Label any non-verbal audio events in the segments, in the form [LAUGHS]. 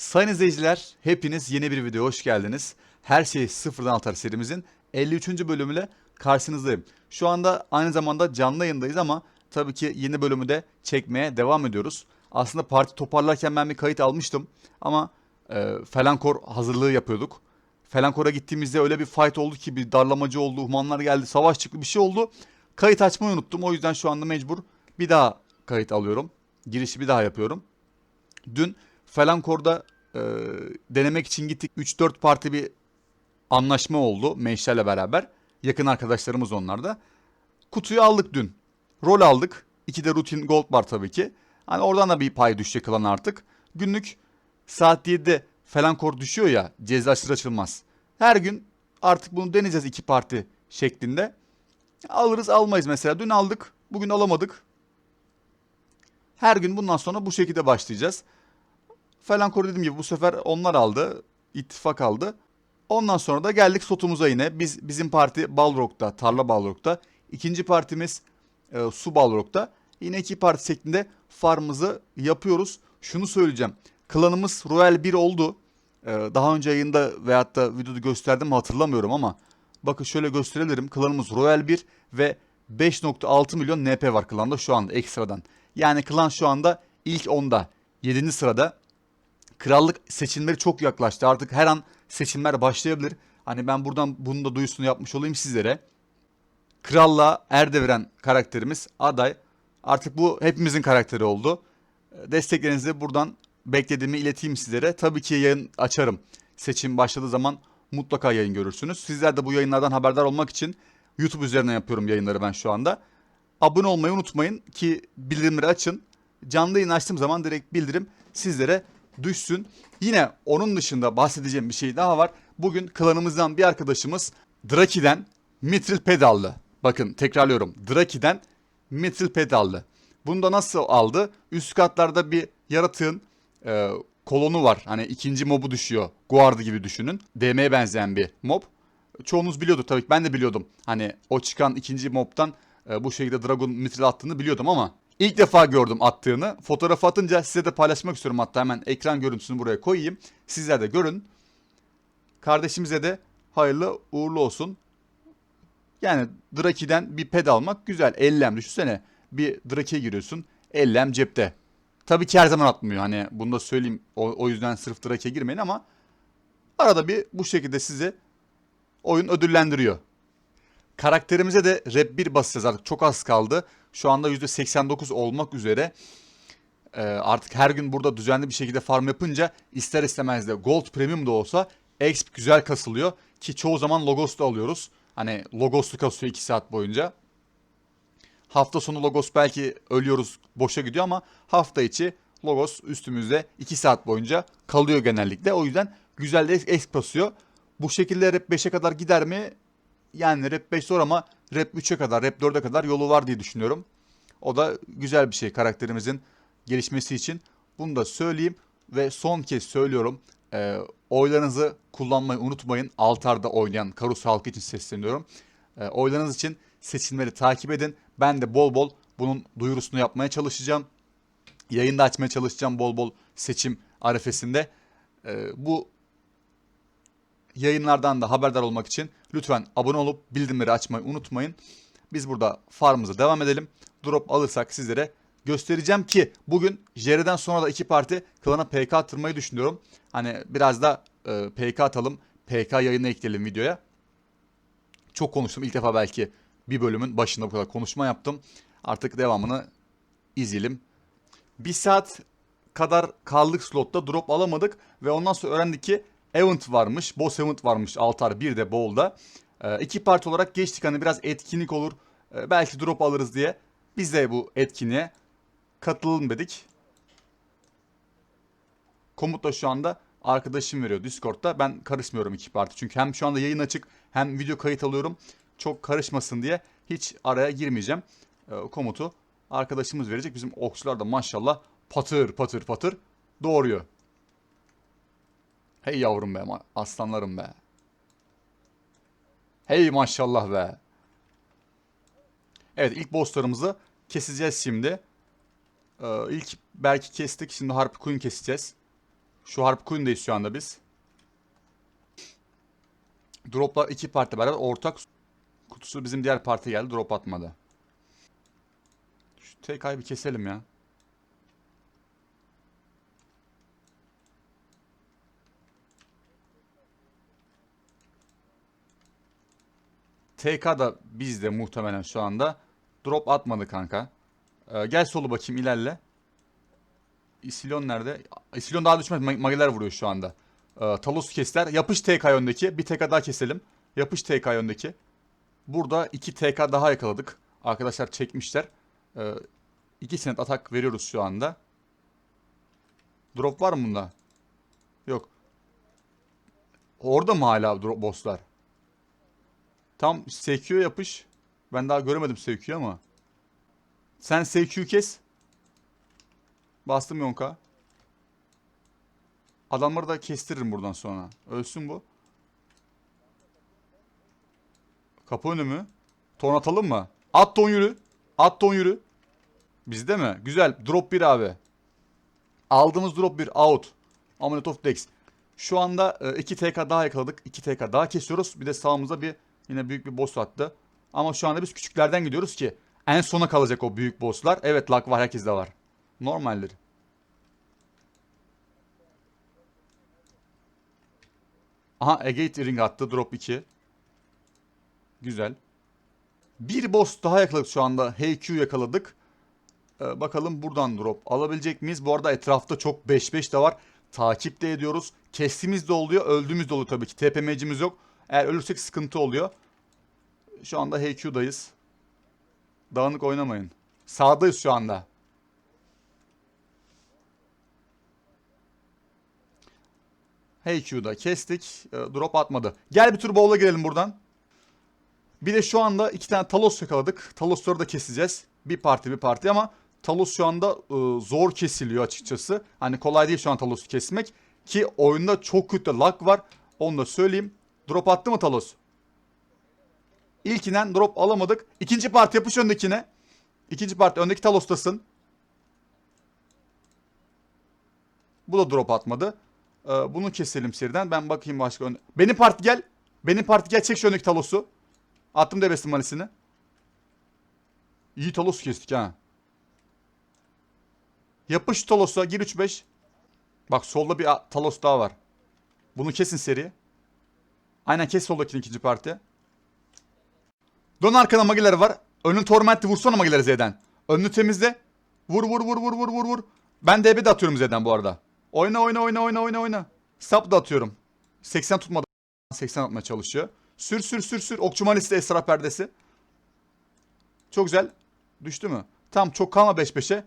Sayın izleyiciler, hepiniz yeni bir videoya hoş geldiniz. Her şey sıfırdan atar serimizin 53. bölümüyle karşınızdayım. Şu anda aynı zamanda canlı yayındayız ama tabii ki yeni bölümü de çekmeye devam ediyoruz. Aslında parti toparlarken ben bir kayıt almıştım ama e, Felankor hazırlığı yapıyorduk. Felankor'a gittiğimizde öyle bir fight oldu ki bir darlamacı oldu, humanlar geldi, savaş çıktı bir şey oldu. Kayıt açmayı unuttum. O yüzden şu anda mecbur bir daha kayıt alıyorum. Girişi bir daha yapıyorum. Dün Felankor'da e, denemek için gittik. 3-4 parti bir anlaşma oldu Meşler'le beraber. Yakın arkadaşlarımız onlar da. Kutuyu aldık dün. Rol aldık. İki de rutin gold var tabii ki. Hani oradan da bir pay düşecek kalan artık. Günlük saat 7'de Felankor düşüyor ya ceza açılır açılmaz. Her gün artık bunu deneyeceğiz iki parti şeklinde. Alırız almayız mesela. Dün aldık. Bugün alamadık. Her gün bundan sonra bu şekilde başlayacağız. Felankor dediğim gibi bu sefer onlar aldı. ittifak aldı. Ondan sonra da geldik sotumuza yine. Biz bizim parti Balrog'da, Tarla Balrog'da. İkinci partimiz e, Su Balrog'da. Yine iki parti şeklinde farmımızı yapıyoruz. Şunu söyleyeceğim. Klanımız Royal 1 oldu. E, daha önce yayında veyahut da videoda gösterdim hatırlamıyorum ama bakın şöyle gösterebilirim. Klanımız Royal 1 ve 5.6 milyon NP var klanda şu anda ekstradan. Yani klan şu anda ilk 10'da 7. sırada. Krallık seçimleri çok yaklaştı. Artık her an seçimler başlayabilir. Hani ben buradan bunun da duyusunu yapmış olayım sizlere. Krallığa er deviren karakterimiz aday. Artık bu hepimizin karakteri oldu. Desteklerinizi buradan beklediğimi ileteyim sizlere. Tabii ki yayın açarım. Seçim başladığı zaman mutlaka yayın görürsünüz. Sizler de bu yayınlardan haberdar olmak için YouTube üzerinden yapıyorum yayınları ben şu anda. Abone olmayı unutmayın ki bildirimleri açın. Canlı yayın açtığım zaman direkt bildirim sizlere düşsün. Yine onun dışında bahsedeceğim bir şey daha var. Bugün klanımızdan bir arkadaşımız Draki'den Mitril Pedallı. Bakın tekrarlıyorum. Draki'den Mitril Pedallı. Bunu da nasıl aldı? Üst katlarda bir yaratığın e, kolonu var. Hani ikinci mobu düşüyor. Guardı gibi düşünün. DM'ye benzeyen bir mob. Çoğunuz biliyordu tabii ki ben de biliyordum. Hani o çıkan ikinci mobtan e, bu şekilde Dragon Mitril attığını biliyordum ama ilk defa gördüm attığını. Fotoğraf atınca size de paylaşmak istiyorum hatta hemen ekran görüntüsünü buraya koyayım. Sizler de görün. Kardeşimize de hayırlı uğurlu olsun. Yani Draki'den bir ped almak güzel. Ellem düşünsene. Bir Draki'ye giriyorsun. Ellem cepte. Tabii ki her zaman atmıyor. Hani bunu da söyleyeyim. O, o yüzden sırf Draki'ye girmeyin ama arada bir bu şekilde sizi oyun ödüllendiriyor. Karakterimize de rap 1 basacağız artık. Çok az kaldı. Şu anda %89 olmak üzere. Ee, artık her gün burada düzenli bir şekilde farm yapınca ister istemez de Gold Premium da olsa exp güzel kasılıyor. Ki çoğu zaman Logos da alıyoruz. Hani Logos'lu kasıyor 2 saat boyunca. Hafta sonu Logos belki ölüyoruz boşa gidiyor ama hafta içi Logos üstümüzde 2 saat boyunca kalıyor genellikle. O yüzden güzel de exp basıyor. Bu şekilde rap 5'e kadar gider mi? Yani rap 5 zor ama rap 3'e kadar, rap 4'e kadar yolu var diye düşünüyorum. O da güzel bir şey karakterimizin gelişmesi için. Bunu da söyleyeyim ve son kez söylüyorum. E, oylarınızı kullanmayı unutmayın. Altarda oynayan Karus halkı için sesleniyorum. E, oylarınız için seçimleri takip edin. Ben de bol bol bunun duyurusunu yapmaya çalışacağım. Yayında açmaya çalışacağım bol bol seçim arefesinde. E, bu yayınlardan da haberdar olmak için lütfen abone olup bildirimleri açmayı unutmayın. Biz burada farmımıza devam edelim. Drop alırsak sizlere göstereceğim ki bugün Jerry'den sonra da iki parti klana PK attırmayı düşünüyorum. Hani biraz da e, PK atalım. PK yayını ekleyelim videoya. Çok konuştum. İlk defa belki bir bölümün başında bu kadar konuşma yaptım. Artık devamını izleyelim. Bir saat kadar kaldık slotta drop alamadık ve ondan sonra öğrendik ki event varmış. Boss event varmış Altar bir de Bowl'da. Ee, iki parti olarak geçtik hani biraz etkinlik olur. Ee, belki drop alırız diye. Biz de bu etkinliğe katılalım dedik. Komut da şu anda arkadaşım veriyor Discord'da. Ben karışmıyorum iki parti. Çünkü hem şu anda yayın açık hem video kayıt alıyorum. Çok karışmasın diye hiç araya girmeyeceğim. Ee, komutu arkadaşımız verecek. Bizim okçular da maşallah patır patır patır doğruyor. Hey yavrum be aslanlarım be. Hey maşallah be. Evet ilk bosslarımızı keseceğiz şimdi. Ee, ilk belki kestik. Şimdi Harpy Queen keseceğiz. Şu Harp Queen'deyiz şu anda biz. Droplar iki parti beraber ortak kutusu bizim diğer parti geldi. Drop atmadı. Şu TK'yı bir keselim ya. TK da bizde muhtemelen şu anda. Drop atmadı kanka. Ee, gel solu bakayım ilerle. İsilon nerede? İsilon daha düşmez. Ma- Magiler vuruyor şu anda. Ee, Talos kesler. Yapış TK öndeki. Bir TK daha keselim. Yapış TK öndeki. Burada iki TK daha yakaladık. Arkadaşlar çekmişler. Ee, iki senet atak veriyoruz şu anda. Drop var mı bunda? Yok. Orada mı hala drop bosslar? Tam SQ yapış. Ben daha göremedim SQ ama. Sen SQ kes. Bastım yonka. Adamları da kestiririm buradan sonra. Ölsün bu. Kapı önü mü? Ton atalım mı? At ton yürü. At ton yürü. Bizde mi? Güzel. Drop 1 abi. Aldığımız drop 1 out. Amulet of Dex. Şu anda 2 TK daha yakaladık. 2 TK daha kesiyoruz. Bir de sağımıza bir yine büyük bir boss attı. Ama şu anda biz küçüklerden gidiyoruz ki en sona kalacak o büyük bosslar. Evet lag var herkeste var. Normaldir. Aha Agate ring attı. Drop 2. Güzel. Bir boss daha yakaladık şu anda. HQ yakaladık. Ee, bakalım buradan drop alabilecek miyiz? Bu arada etrafta çok 5-5 de var. Takip de ediyoruz. Kestiğimiz de oluyor. Öldüğümüz de oluyor tabii ki. TPM'cimiz yok. Eğer ölürsek sıkıntı oluyor. Şu anda HQ'dayız. Dağınık oynamayın. Sağdayız şu anda. HQ'da kestik. E, drop atmadı. Gel bir tur bowl'a girelim buradan. Bir de şu anda iki tane Talos yakaladık. Talosları da keseceğiz. Bir parti bir parti ama Talos şu anda e, zor kesiliyor açıkçası. Hani kolay değil şu an Talos'u kesmek. Ki oyunda çok kötü lag var. Onu da söyleyeyim. Drop attı mı Talos? İlkinden drop alamadık. İkinci parti yapış öndekine. İkinci parti öndeki Talos'tasın. Bu da drop atmadı. Ee, bunu keselim seriden. Ben bakayım başka ön... Benim parti gel. Benim parti gel çek şu öndeki Talos'u. Attım debesin malisini. İyi Talos kestik ha. Yapış Talos'a gir 3-5. Bak solda bir Talos daha var. Bunu kesin seri. Aynen kes soldakini ikinci parti. Dön arkana magiler var. Önün tormenti vursana magileri Z'den. Önünü temizle. Vur vur vur vur vur vur vur. Ben DB de atıyorum Z'den bu arada. Oyna oyna oyna oyna oyna oyna. Sap da atıyorum. 80 tutmadı. 80 atmaya çalışıyor. Sür sür sür sür. Okçu malisi de esra perdesi. Çok güzel. Düştü mü? Tamam çok kalma 5-5'e.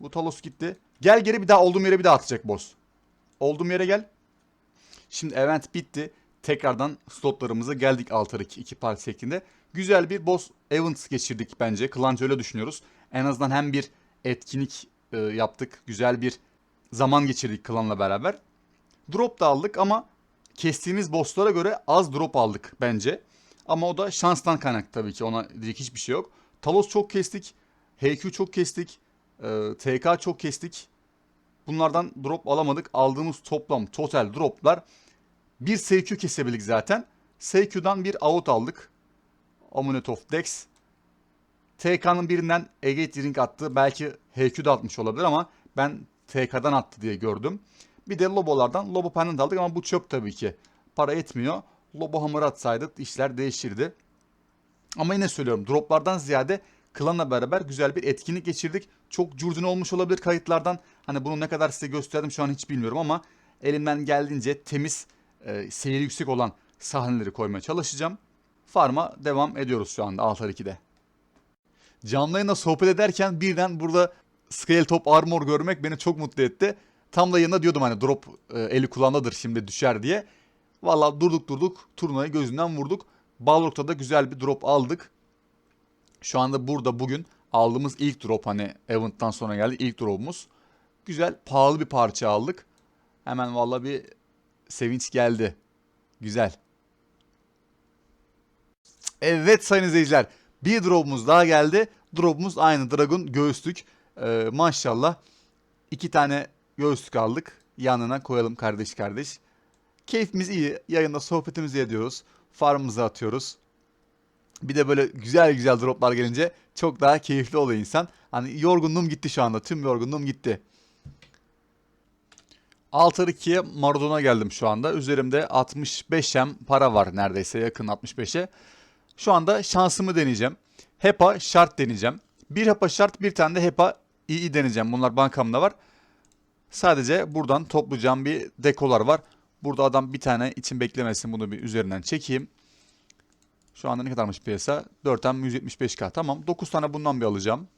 Bu Talos gitti. Gel geri bir daha olduğum yere bir daha atacak boss. Olduğum yere gel. Şimdi event bitti. Tekrardan slotlarımıza geldik altar 2, 2 parti şeklinde. Güzel bir boss event geçirdik bence. Klanca öyle düşünüyoruz. En azından hem bir etkinlik e, yaptık. Güzel bir zaman geçirdik klanla beraber. Drop da aldık ama kestiğimiz bosslara göre az drop aldık bence. Ama o da şanstan kaynak tabii ki ona diyecek hiçbir şey yok. Talos çok kestik. HQ çok kestik. e, TK çok kestik. Bunlardan drop alamadık. Aldığımız toplam total droplar bir SQ kesebildik zaten. SQ'dan bir out aldık. Amulet of Dex. TK'nın birinden Agate Ring attı. Belki HQ da atmış olabilir ama ben TK'dan attı diye gördüm. Bir de Lobo'lardan Lobo Pendant aldık ama bu çöp tabii ki. Para etmiyor. Lobo Hammer atsaydı işler değişirdi. Ama yine söylüyorum droplardan ziyade klanla beraber güzel bir etkinlik geçirdik. Çok curcun olmuş olabilir kayıtlardan. Hani bunu ne kadar size gösterdim şu an hiç bilmiyorum ama elimden geldiğince temiz, e, seyri yüksek olan sahneleri koymaya çalışacağım. Farm'a devam ediyoruz şu anda Altar 2'de. Canlı yayında sohbet ederken birden burada Scale Top Armor görmek beni çok mutlu etti. Tam da yanında diyordum hani drop e, eli kulağındadır şimdi düşer diye. Valla durduk durduk turnayı gözünden vurduk. Balrog'da da güzel bir drop aldık. Şu anda burada bugün aldığımız ilk drop hani event'tan sonra geldi ilk drop'umuz. Güzel pahalı bir parça aldık. Hemen valla bir sevinç geldi. Güzel. Evet sayın izleyiciler. Bir drop'umuz daha geldi. Drop'umuz aynı Dragon göğüslük. Ee, maşallah. iki tane göğüslük aldık. yanına koyalım kardeş kardeş. Keyfimiz iyi. Yayında sohbetimizi ediyoruz. Farmımızı atıyoruz. Bir de böyle güzel güzel droplar gelince çok daha keyifli oluyor insan. Hani yorgunluğum gitti şu anda. Tüm yorgunluğum gitti. Altar 2'ye Maradona geldim şu anda. Üzerimde 65'em para var neredeyse yakın 65'e. Şu anda şansımı deneyeceğim. HEPA şart deneyeceğim. Bir HEPA şart bir tane de HEPA iyi deneyeceğim. Bunlar bankamda var. Sadece buradan toplayacağım bir dekolar var. Burada adam bir tane için beklemesin bunu bir üzerinden çekeyim. Şu anda ne kadarmış piyasa? 4'ten 175k. Tamam. 9 tane bundan bir alacağım.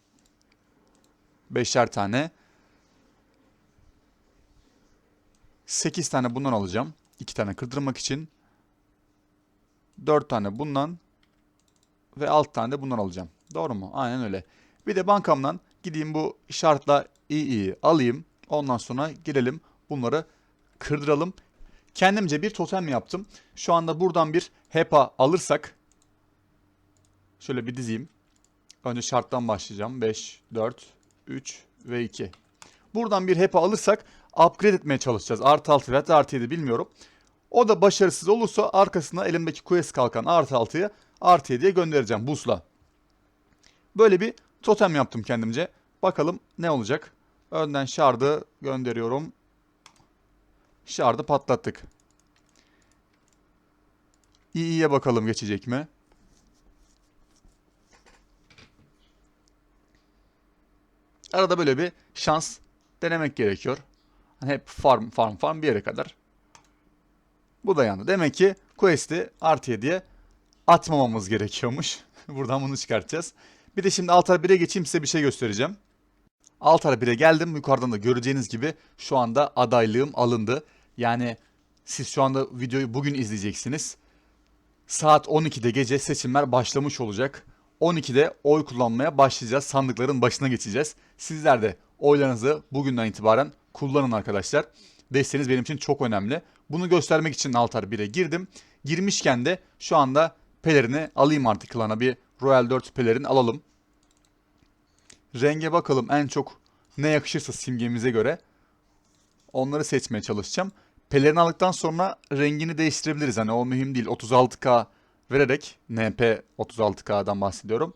5'er tane. 8 tane bundan alacağım. 2 tane kırdırmak için. 4 tane bundan. Ve 6 tane de bundan alacağım. Doğru mu? Aynen öyle. Bir de bankamdan gideyim bu şartla iyi alayım. Ondan sonra girelim bunları kırdıralım. Kendimce bir totem yaptım. Şu anda buradan bir HEPA alırsak şöyle bir dizeyim. Önce şarttan başlayacağım. 5, 4, 3 ve 2. Buradan bir HEPA alırsak upgrade etmeye çalışacağız. Artı 6 veya artı 7 bilmiyorum. O da başarısız olursa arkasına elimdeki quest kalkan artı 6'yı artı 7'ye göndereceğim busla. Böyle bir totem yaptım kendimce. Bakalım ne olacak. Önden şardı gönderiyorum. Şardı patlattık. İyiye bakalım geçecek mi? Arada böyle bir şans denemek gerekiyor. Hani hep farm farm farm bir yere kadar. Bu da yandı. Demek ki quest'i artı 7'ye atmamamız gerekiyormuş. [LAUGHS] Buradan bunu çıkartacağız. Bir de şimdi altar 1'e geçeyim size bir şey göstereceğim. Altar 1'e geldim. Yukarıdan da göreceğiniz gibi şu anda adaylığım alındı. Yani siz şu anda videoyu bugün izleyeceksiniz. Saat 12'de gece seçimler başlamış olacak. 12'de oy kullanmaya başlayacağız. Sandıkların başına geçeceğiz. Sizler de oylarınızı bugünden itibaren kullanın arkadaşlar. Desteğiniz benim için çok önemli. Bunu göstermek için Altar 1'e girdim. Girmişken de şu anda pelerini alayım artık klana. Bir Royal 4 pelerin alalım. Renge bakalım en çok ne yakışırsa simgemize göre. Onları seçmeye çalışacağım. Pelerini aldıktan sonra rengini değiştirebiliriz. Hani o mühim değil. 36K vererek NP 36K'dan bahsediyorum.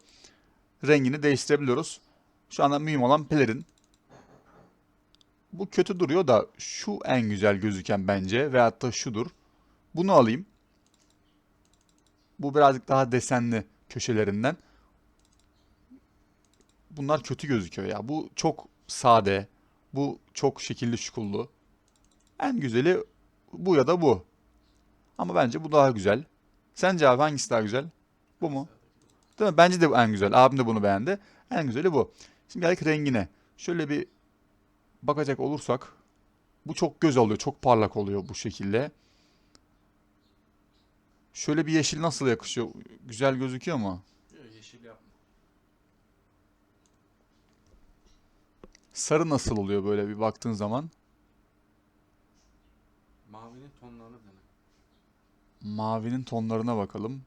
Rengini değiştirebiliyoruz. Şu anda mühim olan pelerin. Bu kötü duruyor da şu en güzel gözüken bence veyahut da şudur. Bunu alayım. Bu birazcık daha desenli köşelerinden. Bunlar kötü gözüküyor ya. Bu çok sade. Bu çok şekilli şukullu. En güzeli bu ya da bu. Ama bence bu daha güzel. Sence abi hangisi daha güzel? Bu mu? Değil mi? Bence de bu en güzel. Abim de bunu beğendi. En güzeli bu. Şimdi geldik rengine. Şöyle bir bakacak olursak bu çok göz alıyor. Çok parlak oluyor bu şekilde. Şöyle bir yeşil nasıl yakışıyor? Güzel gözüküyor mu? Yeşil yapma. Sarı nasıl oluyor böyle bir baktığın zaman? Mavinin tonlarını dene. Mavinin tonlarına bakalım.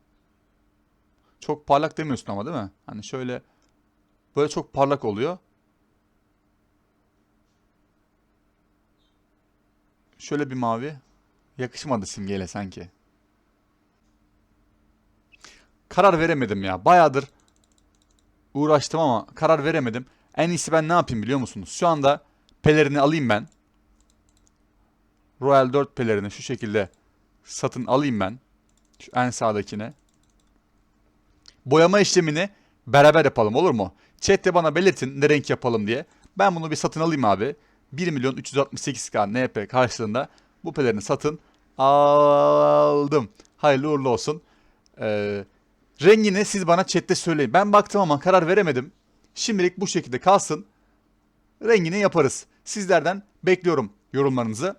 Çok parlak demiyorsun ama değil mi? Hani şöyle böyle çok parlak oluyor. Şöyle bir mavi. Yakışmadı simgeyle sanki. Karar veremedim ya. Bayağıdır uğraştım ama karar veremedim. En iyisi ben ne yapayım biliyor musunuz? Şu anda pelerini alayım ben. Royal 4 pelerini şu şekilde satın alayım ben. Şu en sağdakine. Boyama işlemini beraber yapalım olur mu? Chat'te bana belirtin ne renk yapalım diye. Ben bunu bir satın alayım abi. 1 milyon 368k NP karşılığında bu pelerini satın aldım. Hayırlı uğurlu olsun. Ee, rengini siz bana chat'te söyleyin. Ben baktım ama karar veremedim. Şimdilik bu şekilde kalsın. Rengini yaparız. Sizlerden bekliyorum yorumlarınızı.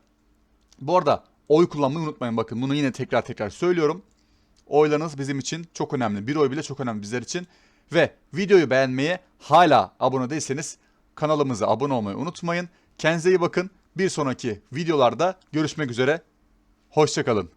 Bu arada oy kullanmayı unutmayın bakın. Bunu yine tekrar tekrar söylüyorum. Oylarınız bizim için çok önemli. Bir oy bile çok önemli bizler için. Ve videoyu beğenmeyi hala abone değilseniz kanalımıza abone olmayı unutmayın. Kendinize iyi bakın. Bir sonraki videolarda görüşmek üzere. Hoşçakalın.